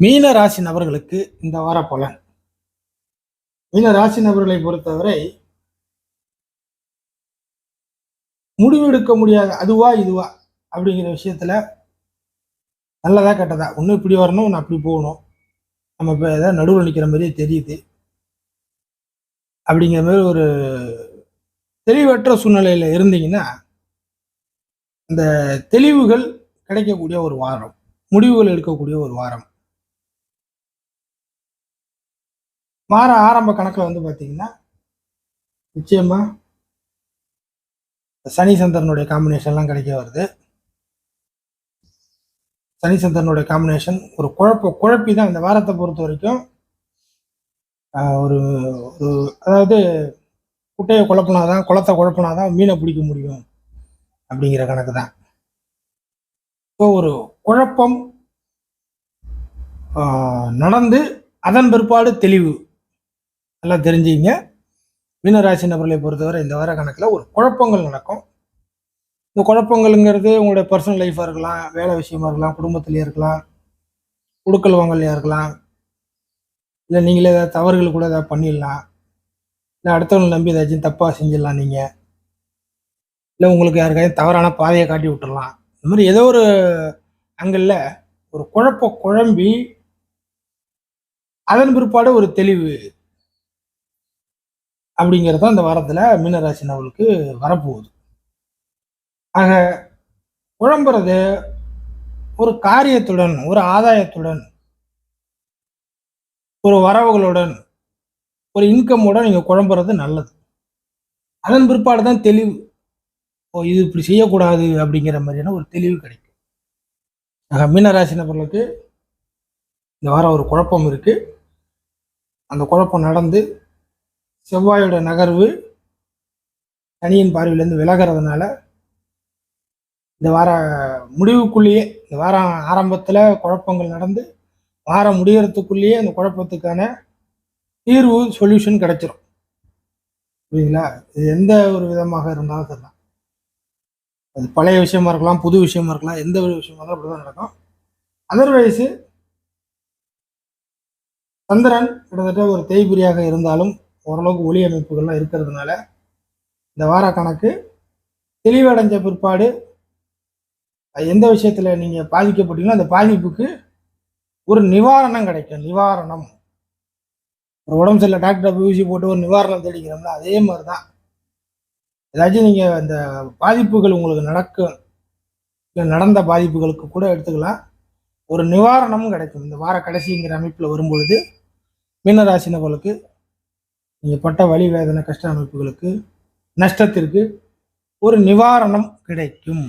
மீன ராசி நபர்களுக்கு இந்த வார பலன். மீன ராசி நபர்களை பொறுத்தவரை முடிவெடுக்க முடியாத அதுவா இதுவா அப்படிங்கிற விஷயத்துல நல்லதா கெட்டதா ஒன்று இப்படி வரணும் ஒன்று அப்படி போகணும். நம்ம இப்போ ஏதாவது நடுவில் நிற்கிற மாதிரியே தெரியுது. அப்படிங்கிற மாதிரி ஒரு தெளிவற்ற சூழ்நிலையில் இருந்தீங்கன்னா இந்த தெளிவுகள் கிடைக்கக்கூடிய ஒரு வாரம் முடிவுகள் எடுக்கக்கூடிய ஒரு வாரம். வார ஆரம்ப கணக்கில் வந்து பார்த்தீங்கன்னா நிச்சயமாக சனி சந்திரனுடைய காம்பினேஷன்லாம் கிடைக்க வருது. சனி சந்திரனுடைய காம்பினேஷன் ஒரு குழப்ப குழப்பி தான் இந்த வாரத்தை பொறுத்த வரைக்கும் ஒரு ஒரு அதாவது குட்டையை குழப்பினாதான் குளத்தை குழப்பினாதான் மீனை பிடிக்க முடியும் அப்படிங்கிற கணக்கு தான் ஸோ ஒரு குழப்பம் நடந்து அதன் பிற்பாடு தெளிவு. நல்லா தெரிஞ்சுங்க மீனராசி நபர்களை பொறுத்தவரை இந்த வார கணக்கில் ஒரு குழப்பங்கள் நடக்கும். இந்த குழப்பங்கள்ங்கிறது உங்களுடைய பர்சனல் லைஃபாக இருக்கலாம் வேலை விஷயமா இருக்கலாம் குடும்பத்திலேயே இருக்கலாம் கொடுக்கல் வாங்கலையா இருக்கலாம் இல்லை நீங்களே ஏதாவது தவறுகள் கூட ஏதாவது பண்ணிடலாம் இல்லை அடுத்தவங்களை நம்பி ஏதாச்சும் தப்பாக செஞ்சிடலாம் நீங்கள் இல்லை உங்களுக்கு யாருக்காவது தவறான பாதையை காட்டி விட்டுடலாம். இந்த மாதிரி ஏதோ ஒரு அங்கல்ல ஒரு குழப்ப குழம்பி அதன் பிற்பாடு ஒரு தெளிவு அப்படிங்கிறது தான் இந்த வாரத்தில் மீனராசி நவலுக்கு வரப்போகுது. ஆக குழம்புறது ஒரு காரியத்துடன் ஒரு ஆதாயத்துடன் ஒரு வரவுகளுடன் ஒரு இன்கம்முடன் நீங்கள் குழம்புறது நல்லது. அதன் பிற்பாடு தான் தெளிவு. ஓ இது இப்படி செய்யக்கூடாது அப்படிங்கிற மாதிரியான ஒரு தெளிவு கிடைக்கும். ஆக மீனராசி நபர்களுக்கு இந்த வாரம் ஒரு குழப்பம் இருக்குது அந்த குழப்பம் நடந்து செவ்வாயோட நகர்வு சனியின் பார்வையிலேருந்து விலகிறதுனால இந்த வார முடிவுக்குள்ளேயே இந்த வாரம் ஆரம்பத்தில் குழப்பங்கள் நடந்து வாரம் முடிகிறதுக்குள்ளேயே அந்த குழப்பத்துக்கான தீர்வு சொல்யூஷன் கிடைச்சிரும். புரியுங்களா இது எந்த ஒரு விதமாக இருந்தாலும் சரிதான். அது பழைய விஷயமா இருக்கலாம் புது விஷயமா இருக்கலாம் எந்த ஒரு விஷயமா இருந்தாலும் அப்படிதான் நடக்கும். அதர்வைஸு சந்திரன் கிட்டத்தட்ட ஒரு தேய்பிரியாக இருந்தாலும் ஓரளவுக்கு ஒளி அமைப்புகள்லாம் இருக்கிறதுனால இந்த வார கணக்கு தெளிவடைஞ்ச பிற்பாடு அது எந்த விஷயத்தில் நீங்கள் பாதிக்கப்பட்டீங்களோ அந்த பாதிப்புக்கு ஒரு நிவாரணம் கிடைக்கும். நிவாரணம். ஒரு உடம்பு சரியில்லை டாக்டர் போய் ஊசி போட்டு ஒரு நிவாரணம் தேடிக்கிறோம்ல அதே மாதிரி தான் ஏதாச்சும் நீங்கள் அந்த பாதிப்புகள் உங்களுக்கு நடக்கும் இல்லை நடந்த பாதிப்புகளுக்கு கூட எடுத்துக்கலாம். ஒரு நிவாரணமும் கிடைக்கும். இந்த வார கடைசிங்கிற அமைப்பில் வரும்பொழுது மீனராசினர்களுக்கு நீங்கள் பட்ட வழி வேதனை கஷ்ட அமைப்புகளுக்கு நஷ்டத்திற்கு ஒரு நிவாரணம் கிடைக்கும்.